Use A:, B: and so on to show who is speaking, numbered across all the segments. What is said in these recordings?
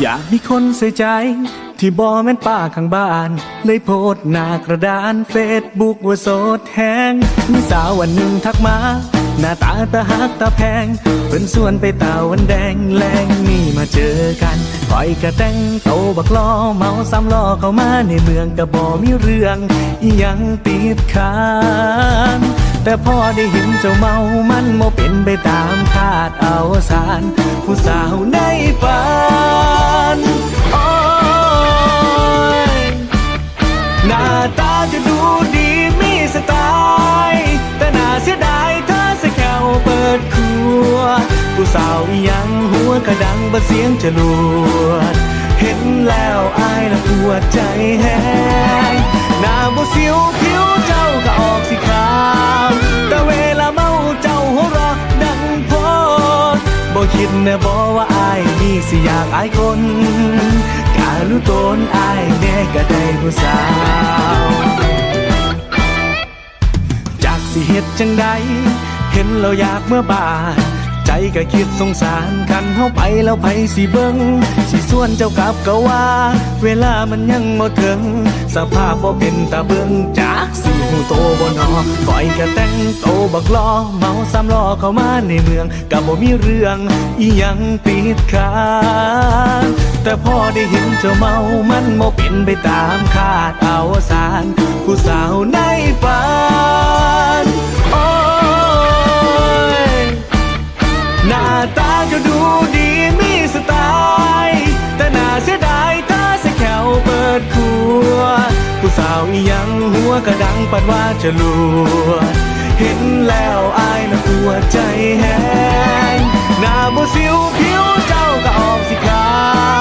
A: อยากมีคนใส่ใจ ที่บอแม่นป้าข้างบ้าน เลยโพสหน้ากระดานเฟซบุ๊กว่าโสดแหงมีสาววันหนึ่งทักมา หน้าตาตาหักตาแพงเพิ่นส่วนไปตาวันแดงแรงนี่มาเจอกันคอยกระแตงโตบักล้อเมาซ้ำล้อเข้ามาในเมืองกระบอมีเรื่องอยังติดค้างแต่พอได้เห็นเจ้าเมามันโมเป็นไปตามคาดเอาสาร กระดังบะเสียงจะลวด เห็นแล้วอายละปวดใจแห้งหน้าบ่สิวผิวเจ้าก็ออกสีขาวแต่เวลาเมาเจ้าหัวเรอดังโพดบ่คิดแน่บ่ว่าอายนี่สิอยากอายคนการู้ตนอายแน่ก็ได้ผู้สาวจากสิเฮ็ดจังใดเห็นเราอยากเมื่อบาน ใจก็คิดสงสารคันเฮาไปแล้วไผสิเบิงสิส่วนเจ้ากลับก็ว่า เวลามันยังบ่ถึง สภาพบ่เป็นตาเบิงจากสิหูโตบ่นอปล่อยก็แต่งโตบักล้อเมาซ้ำล้อเข้ามาในเมืองก็บ่มีเรื่องอีหยังติดค้างแต่พอได้เห็นเจ้าเมามันบ่เป็นไปตามคาดเอาสารผู้สาวในฝัน สาวอียังหัวกระดังปัดว่าจะลัว เห็นแล้วอายละปวใจแห้งหน้าบ่สิวผิวเจ้าก็ออกสีขา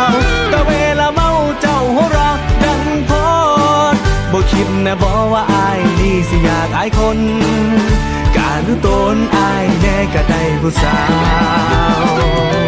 A: วแต่เวลาเมาเจ้าหัวเราะดังโพดบ่คิดนะบ่ว่าอายนี่สิอยากอายคน การรู้ตนอายแน่ก็ได้ผู้สาว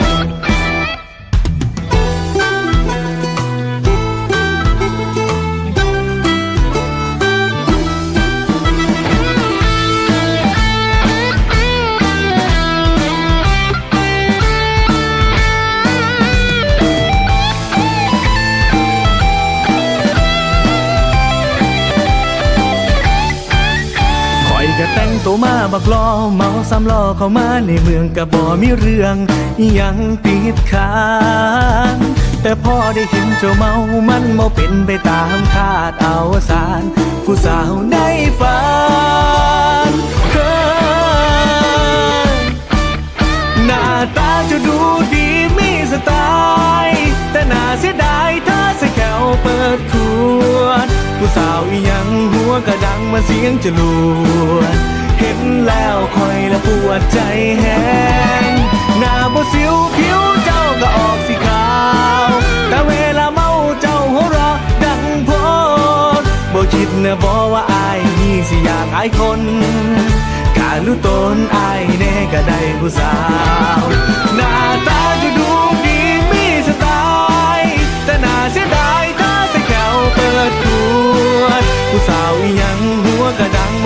A: ตัวมาบักล้อเมาซ้ำล้อเข้ามาในเมืองกะบ่มีเรื่องยังติดค้างแต่พอได้เห็นเจ้าเมามันบ่เป็นไปตามคาดเอาสารผู้สาวในฝันหน้าตาจะดูดีมีสไตล์แต่น่าเสียดายเธอใส่แขวเปิดขวดผู้สาวอีหยังหัวกระดังมาเสียงจะลวด เห็นแล้วคอยละปวดใจแห้งหน้าบ่สิวผิวเจ้าก็ออกสีขาว แต่เวลาเมาเจ้าหัวเราะดังโพดบ่คิดนะบ่ว่าอายนี่สิอยากอายคน การรู้ตนอายแน่ก็ได้ผู้สาว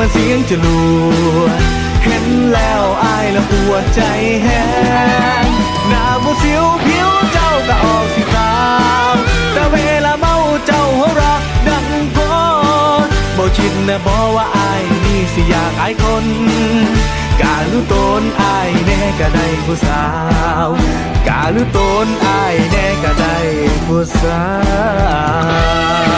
A: กระดังมาเสียงจะลวเห็นแล้วอายละปวดใจแห้งหน้าบ่สิวผิวเจ้าก็ออกสีขาวแต่เวลาเมาเจ้าหัวราะดังโพดบ่คิดนะบ่ว่าอายนี่สิอยากอายคนการรู้ตนอายแน่ก็ได้ผู้สาว การรู้ตนอายแน่ก็ได้ผู้สาว